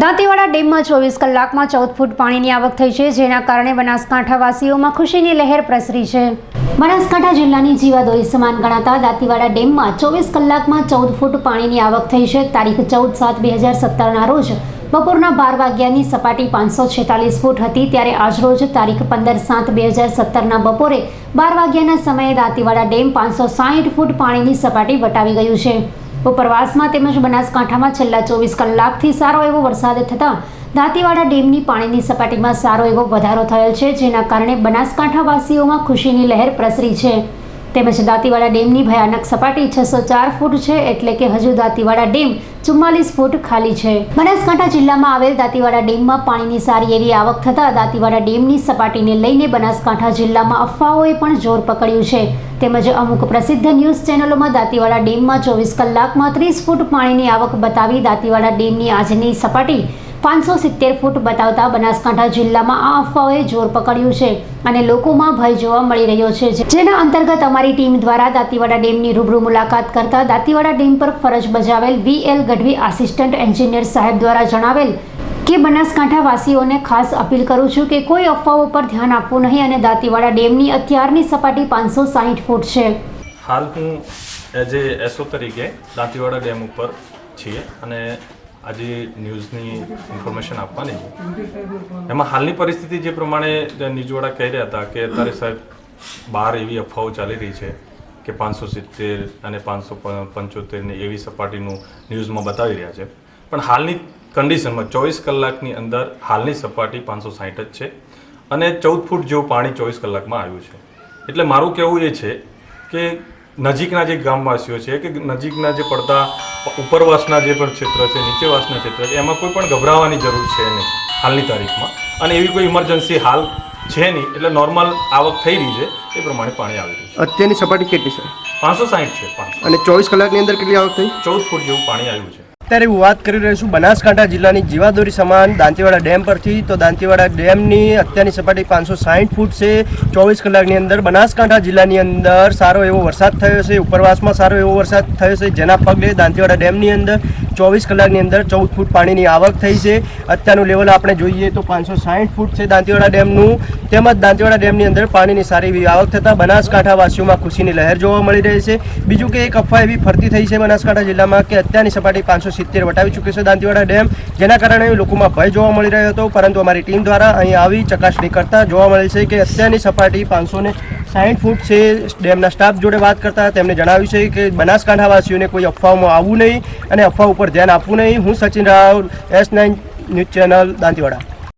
દાંતીવાડા ડેમમાં ચોવીસ કલાકમાં ચૌદ ફૂટ પાણીની આવક થઈ છે, જેના કારણે બનાસકાંઠાવાસીઓમાં ખુશીની લહેર પ્રસરી છે. બનાસકાંઠા જિલ્લાની જીવાદોરી સમાન ગણાતા દાંતીવાડા ડેમમાં ચોવીસ કલાકમાં ચૌદ ફૂટ પાણીની આવક થઈ છે. તારીખ ચૌદ સાત બે હજાર સત્તરના રોજ બપોરના બાર વાગ્યાની સપાટી પાંચસો છેતાલીસ ફૂટ હતી, ત્યારે આજરોજ તારીખ પંદર સાત બે હજાર સત્તરના બપોરે બાર વાગ્યાના સમયે દાંતીવાડા ડેમ પાંચસો સાહીઠ ફૂટ પાણીની સપાટી વટાવી ગયું છે. ઉપરવાસમાં તેમજ બનાસકાંઠામાં છેલ્લા ચોવીસ કલાકથી સારો એવો વરસાદ થતાં દાંતીવાડા ડેમની પાણીની સપાટીમાં સારો એવો વધારો થયેલ છે, જેના કારણે બનાસકાંઠાવાસીઓમાં ખુશીની લહેર પ્રસરી છે. તેમજ દાંતીવાડા ડેમની ભયાનક સપાટી છસો ચાર ફૂટ છે એટલે કે હજુ દાંતીવાડા ડેમ ચુમ્માલીસ ફૂટ ખાલી છે. બનાસકાંઠા જિલ્લામાં આવેલ દાંતીવાડા ડેમમાં પાણીની સારી એવી આવક થતાં દાંતીવાડા ડેમની સપાટીને લઈને બનાસકાંઠા જિલ્લામાં અફવાઓએ પણ જોર પકડ્યું છે. તેમજ અમુક પ્રસિદ્ધ ન્યૂઝ ચેનલોમાં દાંતીવાડા ડેમમાં ચોવીસ કલાકમાં ત્રીસ ફૂટ પાણીની આવક બતાવી દાંતીવાડા ડેમની આજની સપાટી પાંચસો સિત્તેર ફૂટ બતાવતા બનાસકાંઠા જિલ્લામાં આ અફવાઓએ જોર પકડ્યું છે અને લોકોમાં ભય જોવા મળી રહ્યો છે. જેના અંતર્ગત અમારી ટીમ દ્વારા દાંતીવાડા ડેમની રૂબરૂ મુલાકાત કરતા દાંતીવાડા ડેમ પર ફરજ બજાવેલ V L Gadhvi assistant engineer સાહેબ દ્વારા જણાવેલ કે બનાસકાંઠા વાસીઓને ખાસ અપીલ કરું છું કે કોઈ અફવાઓ પર ધ્યાન આપવું નહીં અને દાંતીવાડા ડેમની અત્યારની સપાટી પાંચસો સાહીઠ ફૂટ છે. હાલ હું એઝ એ એસઓ તરીકે દાંતીવાડા ડેમ ઉપર છીએ અને આજે ન્યૂઝની ઇન્ફોર્મેશન આપવાની એમાં હાલની પરિસ્થિતિ જે પ્રમાણે નિજવાડા કહી રહ્યા હતા કે અત્યારે સાહેબ બહાર એવી અફવાઓ ચાલી રહી છે કે પાંચસો સિત્તેર અને પાંચસો પંચોતેરની એવી સપાટીનું ન્યૂઝમાં બતાવી રહ્યા છે. પણ હાલની કન્ડિશનમાં ચોવીસ કલાકની અંદર હાલની સપાટી પાંચસો સાહીઠ જ છે અને ચૌદ ફૂટ જેવું પાણી ચોવીસ કલાકમાં આવ્યું છે. એટલે મારું કહેવું એ છે કે નજીકના જે ગામવાસીઓ છે કે નજીકના જે પડતા ઉપરવાસના જે પણ ક્ષેત્ર છે નીચેવાસના ક્ષેત્ર છે એમાં કોઈ પણ ગભરાવાની જરૂર છે નહીં હાલની તારીખમાં. અને એવી કોઈ ઇમરજન્સી હાલ છે નહીં એટલે નોર્મલ આવક થઈ રહી છે એ પ્રમાણે પાણી આવી રહ્યું છે. અત્યારની સપાટી કેટલી છે પાંચસો સાહીઠ છે અને ચોવીસ કલાકની અંદર કેટલી આવક થઈ? ચૌદ ફૂટ જેવું પાણી આવ્યું છે. અત્યારે હું વાત કરી રહ્યો છું બનાસકાંઠા જિલ્લાની જીવાદોરી સમાન દાંતીવાડા ડેમ પરથી. તો દાંતીવાડા ડેમની અત્યારની સપાટી પાંચસો સાહીઠ ફૂટ છે. ચોવીસ કલાકની અંદર બનાસકાંઠા જિલ્લાની અંદર સારો એવો વરસાદ થયો છે. ઉપરવાસમાં સારો એવો વરસાદ થયો છે. જેના પગલે દાંતીવાડા ડેમની અંદર ચોવીસ કલાકની અંદર ચૌદ ફૂટ પાણીની આવક થઈ છે. અત્યારનું લેવલ આપણે જોઈએ તો પાંચસો સાહીઠ ફૂટ છે દાંતીવાડા ડેમનું. તેમજ દાંતીવાડા ડેમની અંદર પાણીની સારી એવી આવક થતાં બનાસકાંઠાવાસીઓમાં ખુશીની લહેર જોવા મળી રહી છે. બીજું કે એક અફવા એવી ફરતી થઈ છે બનાસકાંઠા જિલ્લામાં કે અત્યારની સપાટી પાંચસો સિત્તેર વટાવી ચૂકી છે દાંતીવાડા ડેમ, જેના કારણે લોકોમાં ભય જોવા મળી રહ્યો હતો. પરંતુ અમારી ટીમ દ્વારા અહીં આવી ચકાસણી કરતા જોવા મળે છે કે અત્યારની સપાટી પાંચસો ને સાઠ ફૂટ છે. ડેમના સ્ટાફ જોડે વાત કરતા તેમણે જણાવ્યું છે કે બનાસકાંઠાવાસીઓને કોઈ અફવાઓમાં આવવું નહીં અને અફવા ઉપર ધ્યાન આપવું નહીં. હું Sachin Rao S nine news channel, Dantiwada.